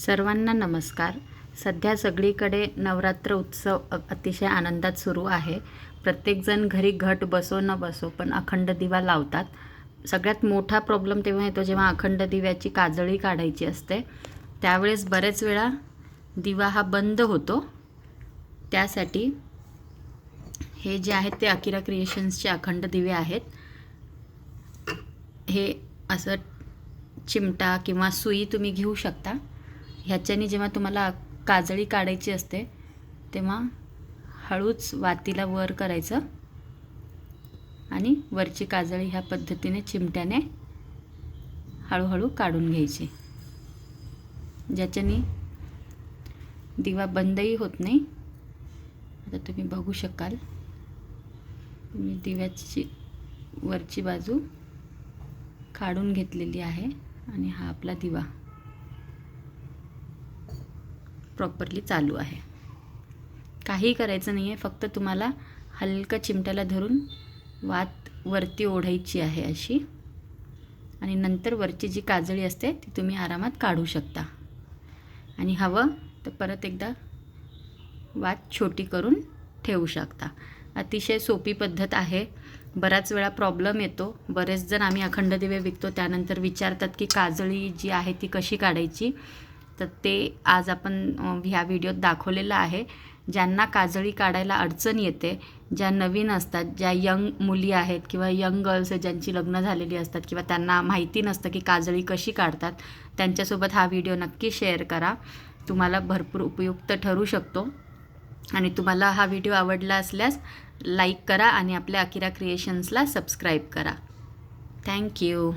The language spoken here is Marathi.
सर्वांना नमस्कार. सध्या सगळीकडे नवरात्र उत्सव अतिशय आनंदात सुरू आहे. प्रत्येकजण घरी घट बसो न बसो पण अखंड दिवा लावतात. सगळ्यात मोठा प्रॉब्लेम तेव्हा येतो जेव्हा अखंड दिव्याची काजळी काढायची असते. त्यावेळेस बरेच वेळा दिवा हा बंद होतो. त्यासाठी हे जे आहेत ते अकिरा क्रिएशन्सचे अखंड दिवे आहेत. हे असं चिमटा किंवा सुई तुम्ही घेऊ शकता. ह्याच्याने जेव्हा तुम्हाला काजळी काढायची असते तेव्हा हळूच वातीला वर करायचं आणि वरची काजळी ह्या पद्धतीने चिमट्याने हळूहळू काढून घ्यायची. ज्याच्याने दिवा बंदही होत नाही. आता तुम्ही बघू शकाल. मी दिव्याची वरची बाजू काढून घेतलेली आहे आणि हा आपला दिवा. प्रॉपरली चालू आहे. काही करायचं नाही आहे फक्त तुम्हाला हलकं चिमट्याला धरून वात वरती ओढायची आहे अशी. आणि नंतर वरची जी काजळी असते ती तुम्ही आरामात काढू शकता. आणि हवं तर परत एकदा वात छोटी करून ठेवू शकता. अतिशय सोपी पद्धत आहे. बऱ्याच वेळा प्रॉब्लेम येतो. बरेच जण आम्ही अखंड दिवे विकतो त्यानंतर विचारतात की काजळी जी आहे ती कशी काढायची? तर ते आज आपण ह्या व्हिडिओत दाखवलेलं आहे. ज्यांना काजळी काढायला अडचण येते ज्या नवीन असतात ज्या यंग मुली आहेत किंवा यंग गर्ल्स आहेत ज्यांची लग्न झालेली असतात किंवा त्यांना माहिती नसतं की काजळी कशी काढतात त्यांच्यासोबत हा व्हिडिओ नक्की शेअर करा. तुम्हाला भरपूर उपयुक्त ठरू शकतो. आणि तुम्हाला हा व्हिडिओ आवडला असल्यास लाईक करा आणि आपल्या अकिरा क्रिएशन्सला सबस्क्राईब करा. थँक्यू